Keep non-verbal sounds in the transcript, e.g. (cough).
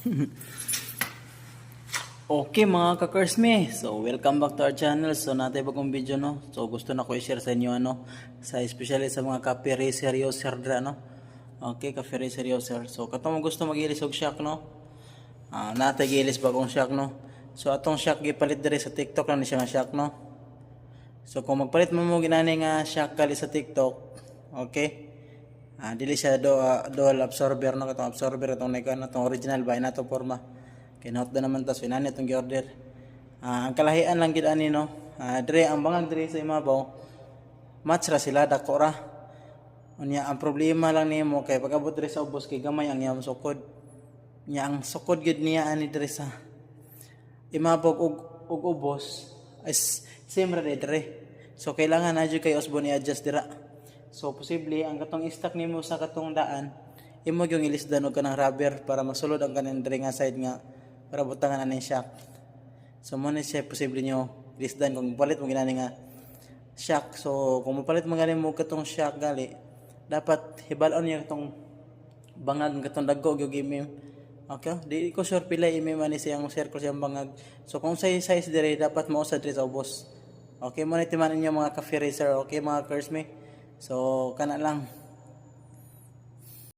(laughs) Okay mga kakers me, so welcome back to our channel. So natin bagong video no. So gusto na ko i-share sa inyo ano, sa especially sa mga kape racer user dra no. Okay, kape racer user. So katong gusto mag-ilis og shock no. Ah, natay gilis bagong shock no. So atong shock gipalit diri sa TikTok lang ni siya nga shock no. So kung magpalit mo mo ginani nga shock kali sa TikTok, okay? Ah, dili siya do ah, dual absorber no katong absorber itong neka na itong original ba ina to forma. Kinahot na naman tas inani itong gi-order. Ah, ang kalahian lang gid ani no. Ah, dire ang bangag dire sa imabaw. Match ra sila dako ra. Unya ang problema lang nimo kay pag abot dire sa ubos kay gamay ang iyang sukod. Nya ang sukod gid niya ani dire sa imabog og og ubos is same ra dire. So kailangan na kay usbon i-adjust dira. So posible ang katong stock nimo sa katong daan imo yung ilisdan og kanang rubber para masulod ang kanang dire nga side nga para butangan ani shock. So mo ni siya posible nyo ilisdan kung palit mo ginani nga shock. So kung mapalit mo gani mo katong shock gali dapat hibalon niya katong bangag katong dagko gyud imim. Okay, di ko sure pila imim ani siyang circle siyang bangag. So kung sa size dire dapat mo sa dire sa ubos. Okay mo ni timan inyo mga cafe racer, okay mga cars me. So kana lang.